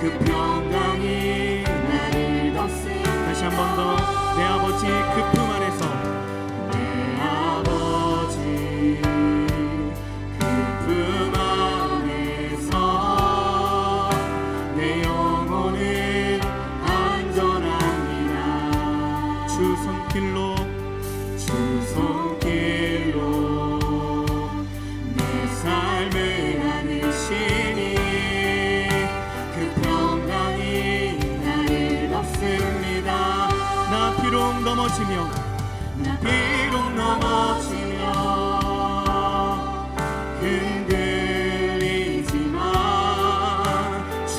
그평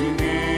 Singing.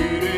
to the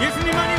예수님만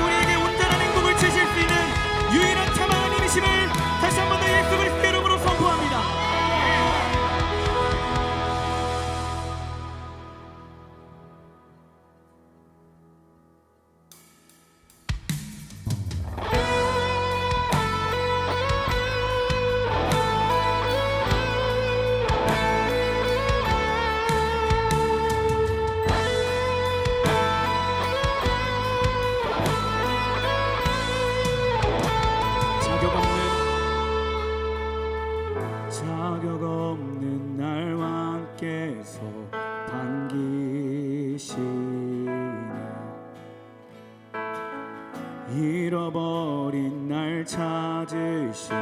잃어버린 날 찾으시오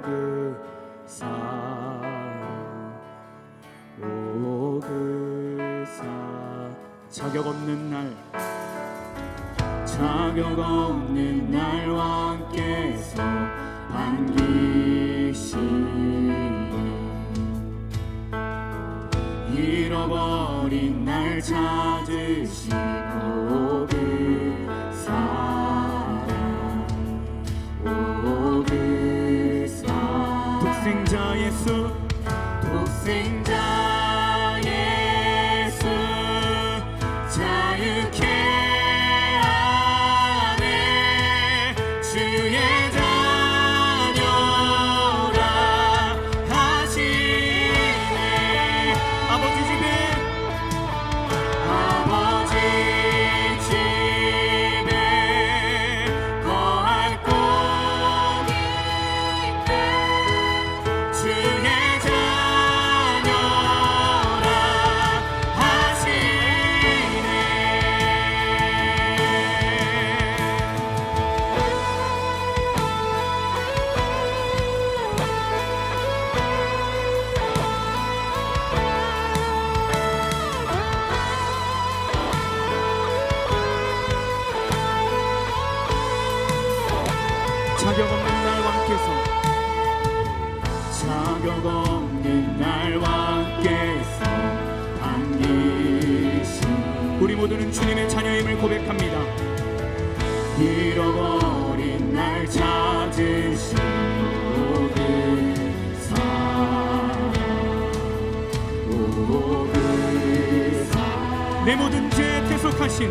그사 오 그사 자격 없는 날 자격 없는 날 왕께서 반기시 잃어버린 날 찾으시오 자격 없는 날 왕께서. 자격 없는 날 왕께서 안기신 우리 모두는 주님의 자녀임을 고백합니다. 잃어버린 날 찾으신 모든 사랑 모든 사랑 내 모든 죄 대속하신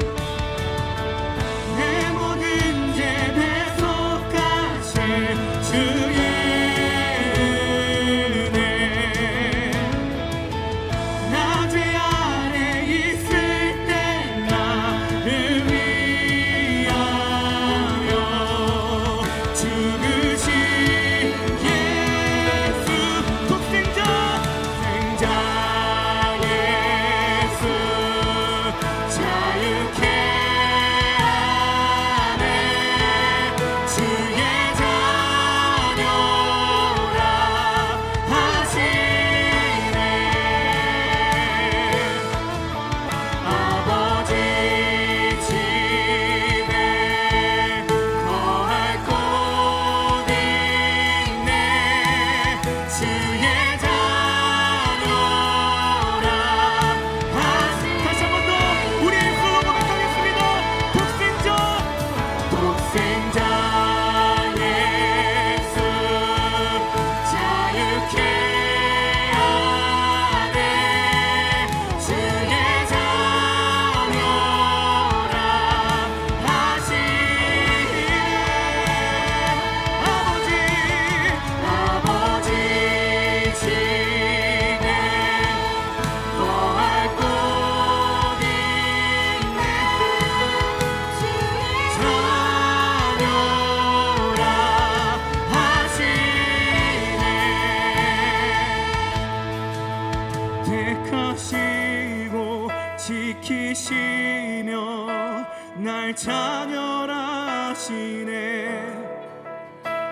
날 자녀라시네.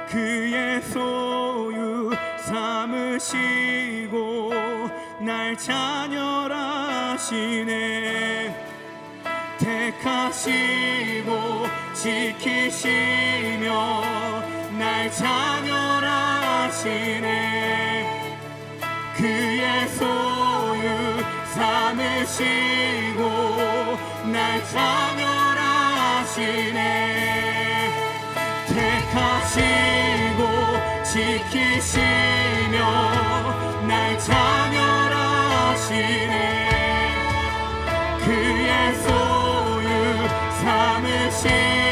그의 소유 삼으시고 날 자녀라시네. 택하시고 지키시며 날 자녀라시네. 그의 소유 삼으시고 날 자녀 하시네 택하시고 지키시며 날 자멸하시네. 그의 소유 삼으시네